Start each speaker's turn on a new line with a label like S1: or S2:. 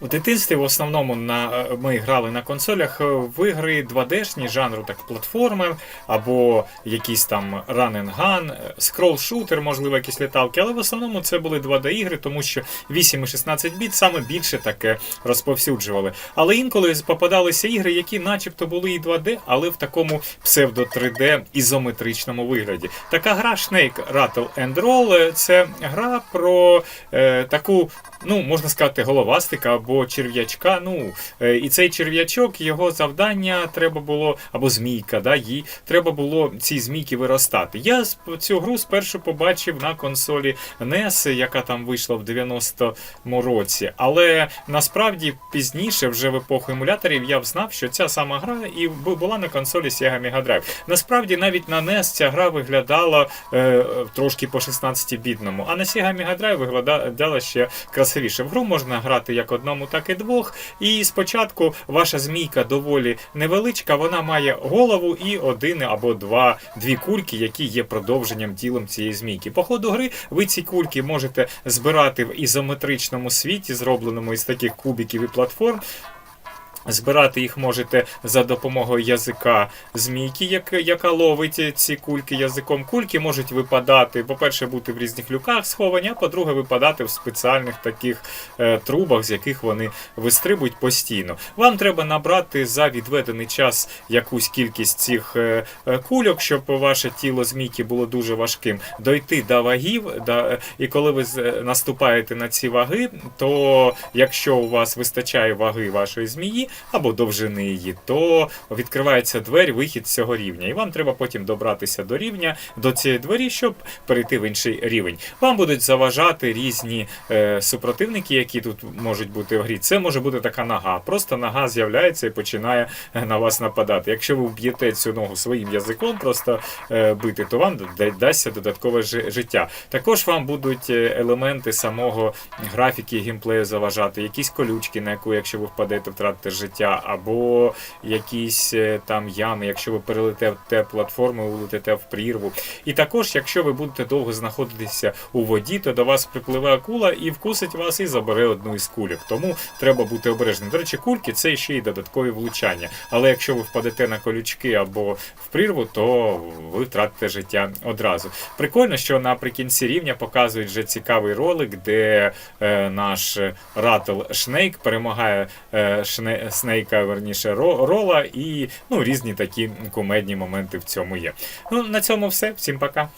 S1: В дитинстві в основному на е, ми грали на консолях е, в ігри 2D-шні жанру, так платформер або якийсь там run and gun, скрол-шутер, можливо, якісь літалки. Але в основному це були 2D-ігри, тому що 8 і 16 біт саме більше таке розповсюджували. Але інколи попадалися ігри, які, начебто, були і 2D, але в такому псевдо 3D ізометричному вигляді. Така гра Snake Rattle and Roll е, це гра про е, таку. Ну, можна сказати, головастика або черв'ячка. Ну, е, і цей черв'ячок, його завдання треба було, або змійка, да, їй треба було ці змійки виростати. Я цю гру спершу побачив на консолі NES, яка там вийшла в 90-му році. Але насправді пізніше, вже в епоху емуляторів, я знав, що ця сама гра і була на консолі Sega Mega Drive. Насправді навіть на NES ця гра виглядала е, трошки по 16-бітному, а на Sega Mega Drive виглядала ще красивіше. В гру можна грати як одному, так і двох. І спочатку ваша змійка доволі невеличка, вона має голову і один або два дві кульки, які є продовженням тілом цієї змійки. По ходу гри ви ці кульки можете збирати в ізометричному світі, зробленому із таких кубиків і платформ. Збирати їх можете за допомогою язика змійки, як, яка ловить ці кульки язиком. Кульки можуть випадати, по-перше, бути в різних люках сховані, а по-друге, випадати в спеціальних таких е, трубах, з яких вони вистрибують постійно. Вам треба набрати за відведений час якусь кількість цих е, е, кульок, щоб ваше тіло змійки було дуже важким. Дойти до вагів, да, і коли ви е, наступаєте на ці ваги, то якщо у вас вистачає ваги вашої змії або довжини її, то відкривається двері, вихід з цього рівня. І вам треба потім добратися до рівня, до цієї двері, щоб перейти в інший рівень. Вам будуть заважати різні е, супротивники, які тут можуть бути в грі. Це може бути така нога. Просто нога з'являється і починає е, на вас нападати. Якщо ви вб'єте цю ногу своїм язиком, просто е, бити, то вам да- дасться додаткове жи- життя. Також вам будуть е, елементи самого графіки геймплею заважати, якісь колючки, на яку, якщо ви впадете, втратите життя, або якісь е, там ями, якщо ви перелетите платформу, улетите в прірву. І також, якщо ви будете довго знаходитися у воді, то до вас припливе акула і вкусить вас і забере одну із кульок. Тому треба бути обережним. До речі, кульки це ще й додаткові влучання. Але якщо ви впадете на колючки або в прірву, то ви втратите життя одразу. Прикольно, що наприкінці рівня показують вже цікавий ролик, де е, наш Ратл Шнейк перемагає е, шне, Снейка, верніше, рола, і ну, різні такі кумедні моменти в цьому є. Ну, на цьому все. Всім пока.